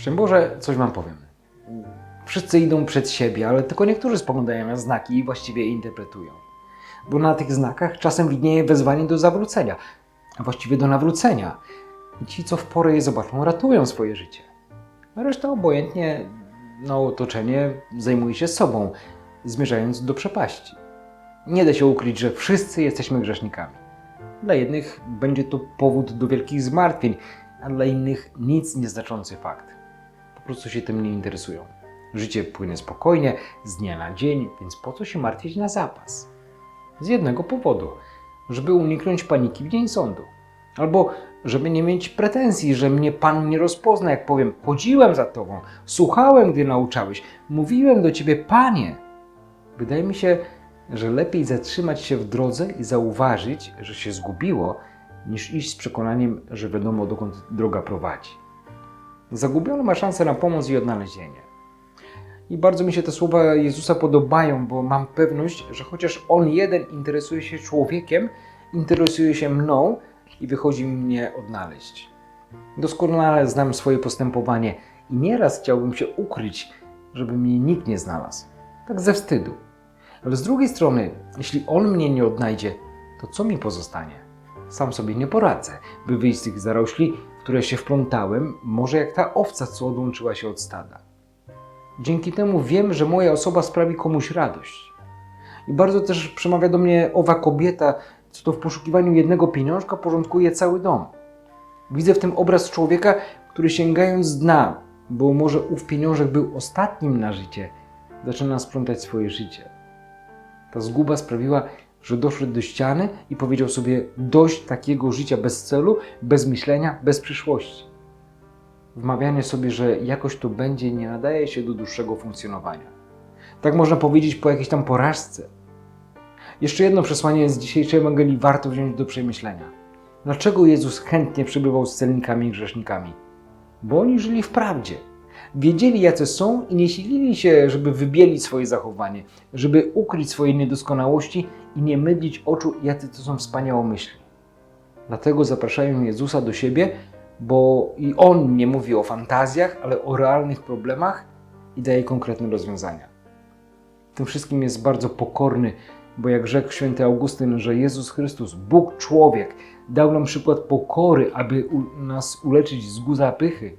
Szczęść Boże, coś wam powiem. Wszyscy idą przed siebie, ale tylko niektórzy spoglądają na znaki i właściwie je interpretują. Bo na tych znakach czasem widnieje wezwanie do zawrócenia, a właściwie do nawrócenia. I ci, co w porę je zobaczą, ratują swoje życie. A reszta obojętnie na otoczenie zajmuje się sobą, zmierzając do przepaści. Nie da się ukryć, że wszyscy jesteśmy grzesznikami. Dla jednych będzie to powód do wielkich zmartwień, a dla innych nic nieznaczący fakt. Po prostu się tym nie interesują. Życie płynie spokojnie, z dnia na dzień, więc po co się martwić na zapas? Z jednego powodu, żeby uniknąć paniki w dzień sądu. Albo żeby nie mieć pretensji, że mnie Pan nie rozpozna, jak powiem, chodziłem za Tobą, słuchałem, gdy nauczałeś, mówiłem do Ciebie, Panie. Wydaje mi się, że lepiej zatrzymać się w drodze i zauważyć, że się zgubiło, niż iść z przekonaniem, że wiadomo dokąd droga prowadzi. Zagubiony ma szansę na pomoc i odnalezienie. I bardzo mi się te słowa Jezusa podobają, bo mam pewność, że chociaż On jeden interesuje się człowiekiem, interesuje się mną i wychodzi mnie odnaleźć. Doskonale znam swoje postępowanie i nieraz chciałbym się ukryć, żeby mnie nikt nie znalazł. Tak ze wstydu. Ale z drugiej strony, jeśli On mnie nie odnajdzie, to co mi pozostanie? Sam sobie nie poradzę, by wyjść z tych zarośli, które się wplątałem, może jak ta owca, co odłączyła się od stada. Dzięki temu wiem, że moja osoba sprawi komuś radość. I bardzo też przemawia do mnie owa kobieta, co to w poszukiwaniu jednego pieniążka porządkuje cały dom. Widzę w tym obraz człowieka, który sięgając dna, bo może ów pieniążek był ostatnim na życie, zaczyna sprzątać swoje życie. Ta zguba sprawiła, że doszedł do ściany i powiedział sobie dość takiego życia bez celu, bez myślenia, bez przyszłości. Wmawianie sobie, że jakoś to będzie, nie nadaje się do dłuższego funkcjonowania. Tak można powiedzieć po jakiejś tam porażce. Jeszcze jedno przesłanie z dzisiejszej Ewangelii warto wziąć do przemyślenia. Dlaczego Jezus chętnie przebywał z celnikami i grzesznikami? Bo oni żyli w prawdzie. Wiedzieli, jacy są i nie silili się, żeby wybielić swoje zachowanie, żeby ukryć swoje niedoskonałości i nie mydlić oczu, jacy to są wspaniałomyślni. Dlatego zapraszają Jezusa do siebie, bo i On nie mówi o fantazjach, ale o realnych problemach i daje konkretne rozwiązania. Tym wszystkim jest bardzo pokorny, bo jak rzekł święty Augustyn, że Jezus Chrystus, Bóg człowiek, dał nam przykład pokory, aby u, nas uleczyć z guza pychy,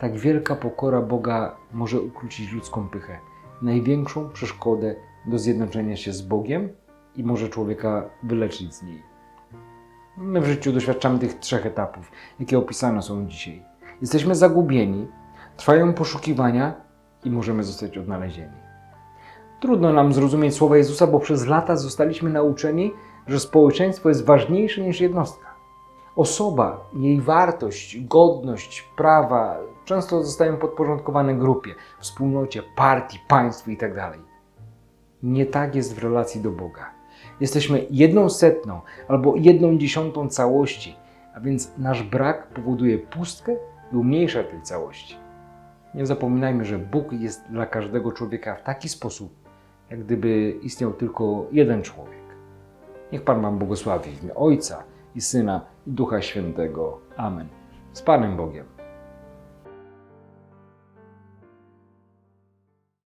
tak wielka pokora Boga może ukrócić ludzką pychę, największą przeszkodę do zjednoczenia się z Bogiem i może człowieka wyleczyć z niej. My w życiu doświadczamy tych trzech etapów, jakie opisane są dzisiaj. Jesteśmy zagubieni, trwają poszukiwania i możemy zostać odnalezieni. Trudno nam zrozumieć słowa Jezusa, bo przez lata zostaliśmy nauczeni, że społeczeństwo jest ważniejsze niż jednostka. Osoba, jej wartość, godność, prawa często zostają podporządkowane grupie, wspólnocie, partii, państwu itd. Nie tak jest w relacji do Boga. Jesteśmy jedną setną albo jedną dziesiątą całości, a więc nasz brak powoduje pustkę i umniejsza tej całości. Nie zapominajmy, że Bóg jest dla każdego człowieka w taki sposób, jak gdyby istniał tylko jeden człowiek. Niech Pan Wam błogosławi w imię Ojca i Syna i Ducha Świętego. Amen. Z Panem Bogiem.